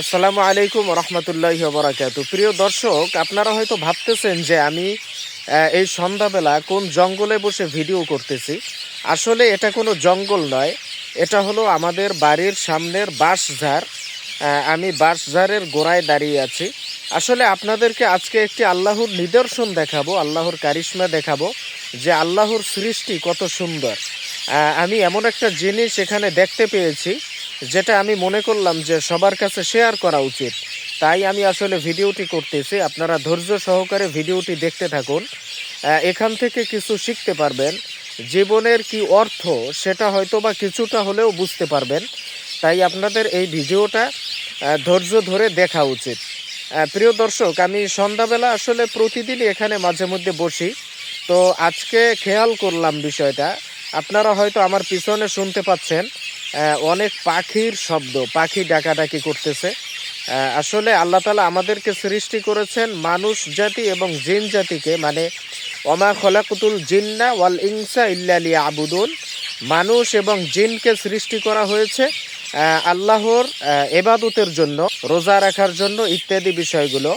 আসসালামু আলাইকুম রহমতুল্লাহ বরাকাত প্রিয় দর্শক, আপনারা হয়তো ভাবতেছেন যে আমি এই সন্ধ্যাবেলা কোন জঙ্গলে বসে ভিডিও করতেছি। আসলে এটা কোনো জঙ্গল নয়, এটা হলো আমাদের বাড়ির সামনের বাঁশঝাড়। আমি বাঁশঝাড়ের গোড়ায় দাঁড়িয়ে আছি। আসলে আপনাদেরকে আজকে একটি আল্লাহর নিদর্শন দেখাবো, আল্লাহর কারিশ্মা দেখাবো, যে আল্লাহর সৃষ্টি কত সুন্দর। আমি এমন একটা জিনিস এখানে দেখতে পেয়েছি যেটা আমি মনে করলাম যে সবার কাছে শেয়ার করা উচিত। তাই আমি আসলে ভিডিওটি করতেছি। আপনারা ধৈর্য সহকারে ভিডিওটি দেখতে থাকুন। এখান থেকে কিছু শিখতে পারবেন। জীবনের কি অর্থ সেটা হয়তো বা কিছুটা হলেও বুঝতে পারবেন। তাই আপনাদের এই ভিডিওটা ধৈর্য ধরে দেখা উচিত। প্রিয় দর্শক, আমি সন্ধ্যাবেলা আসলে প্রতিদিনই এখানে মাঝে মধ্যে বসি। তো আজকে খেয়াল করলাম বিষয়টা। আপনারা হয়তো আমার পিছনে শুনতে পাচ্ছেন। অনেক পাখির শব্দ, পাখি ডাকাডাকি করতেছে। আসলে আল্লাহ তালা আমাদেরকে সৃষ্টি করেছেন মানুষ জাতি এবং জিন জাতিকে মানে অমা খলাকুতুল জিন্না ওয়াল ইনসা ইল্লালি আবুদুন মানুষ এবং জিনকে সৃষ্টি করা হয়েছে আল্লাহর এবাদতের জন্য, রোজা রাখার জন্য ইত্যাদি বিষয়গুলো।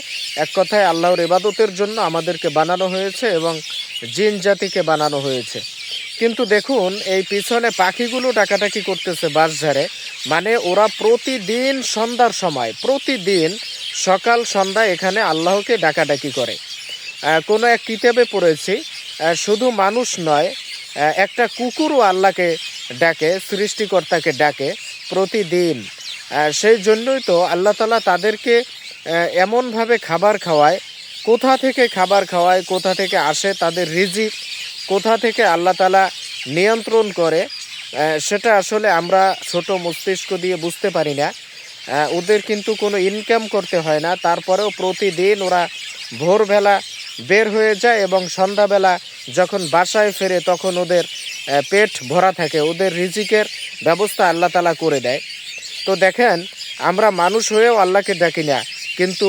এক কথায় আল্লাহর এবাদতের জন্য আমাদেরকে বানানো হয়েছে এবং জিন জাতিকে বানানো হয়েছে। কিন্তু দেখুন, এই পিছনে পাখিগুলো ডাকাডাকি করতেছে বাঁশঝাড়ে। মানে ওরা প্রতিদিন সন্ধ্যার সময়, প্রতিদিন সকাল সন্ধ্যা এখানে আল্লাহকে ডাকাডাকি করে। কোনো এক কিতাবে পড়েছি শুধু মানুষ নয় একটা কুকুরও আল্লাহকে ডাকে, সৃষ্টিকর্তাকে ডাকে প্রতিদিন। সেই জন্যই তো আল্লাহ তালা তাদেরকে এমনভাবে খাবার খাওয়ায়, কোথা থেকে খাবার খাওয়ায়, কোথা থেকে আসে, তাদের রিজিক কোথা থেকে আল্লাহ তালা নিয়ন্ত্রণ করে সেটা আসলে আমরা ছোট মস্তিষ্ক দিয়ে বুঝতে পারি না। ওদের কিন্তু কোনো ইনকাম করতে হয় না, তারপরেও প্রতিদিন ওরা ভোরবেলা বের হয়ে যায় এবং সন্ধ্যাবেলা যখন বাসায় ফেরে তখন ওদের পেট ভরা থাকে, ওদের রিজিকের ব্যবস্থা আল্লাহ তালা করে দেয়। তো দেখেন, আমরা মানুষ হয়েও আল্লাহকে ডাকি না, কিন্তু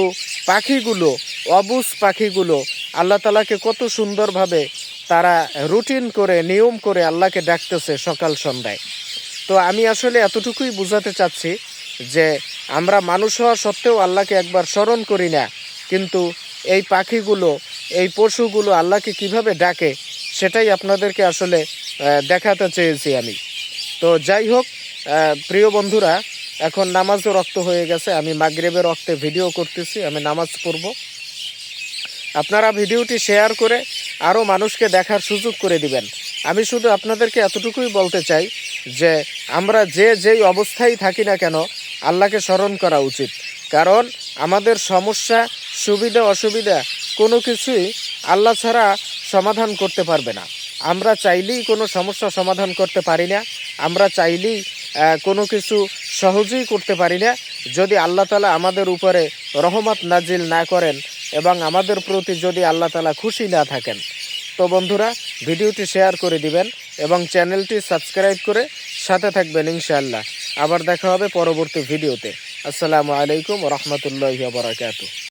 পাখিগুলো, অবুজ পাখিগুলো আল্লাহ তালাকে কত সুন্দরভাবে তারা রুটিন করে, নিয়ম করে আল্লাহকে ডাকতেছে সকাল সন্ধ্যায়। তো আমি আসলে এতটুকুই বোঝাতে চাচ্ছি যে আমরা মানুষ হওয়া সত্ত্বেও আল্লাহকে একবার স্মরণ করি না, কিন্তু এই পাখিগুলো, এই পশুগুলো আল্লাহকে কীভাবে ডাকে সেটাই আপনাদেরকে আসলে দেখাতে চেয়েছি আমি। তো যাই হোক প্রিয় বন্ধুরা, এখন নামাজও রক্ত হয়ে গেছে, আমি মাগরেবের রক্তে ভিডিও করতেছি, আমি নামাজ পড়ব। আপনারা ভিডিওটি শেয়ার করে আরও মানুষকে দেখার সুযোগ করে দিবেন। আমি শুধু আপনাদেরকে এতটুকুই বলতে চাই যে আমরা যে যেই অবস্থায় থাকি না কেন, আল্লাহকে স্মরণ করা উচিত। কারণ আমাদের সমস্যা, সুবিধা, অসুবিধা কোনো কিছুই আল্লাহ ছাড়া সমাধান করতে পারবে না। আমরা চাইলেই কোনো সমস্যা সমাধান করতে পারি না। আমরা চাইলেই কোনো কিছু সহজেই করতে পারি না। যদি আল্লাহ তালা আমাদের উপরে রহমত নাজিল না করেন এবং আমাদের প্রতি যদি আল্লাহ তালা খুশি না থাকেন, তো বন্ধুরা, ভিডিওটি শেয়ার করে দিবেন এবং চ্যানেলটি সাবস্ক্রাইব করে সাথে থাকবেন ইনশাআল্লাহ। আবার দেখা হবে পরবর্তী ভিডিওতে। আসসালামু আলাইকুম রহমতুল্লাহ বারাকাতু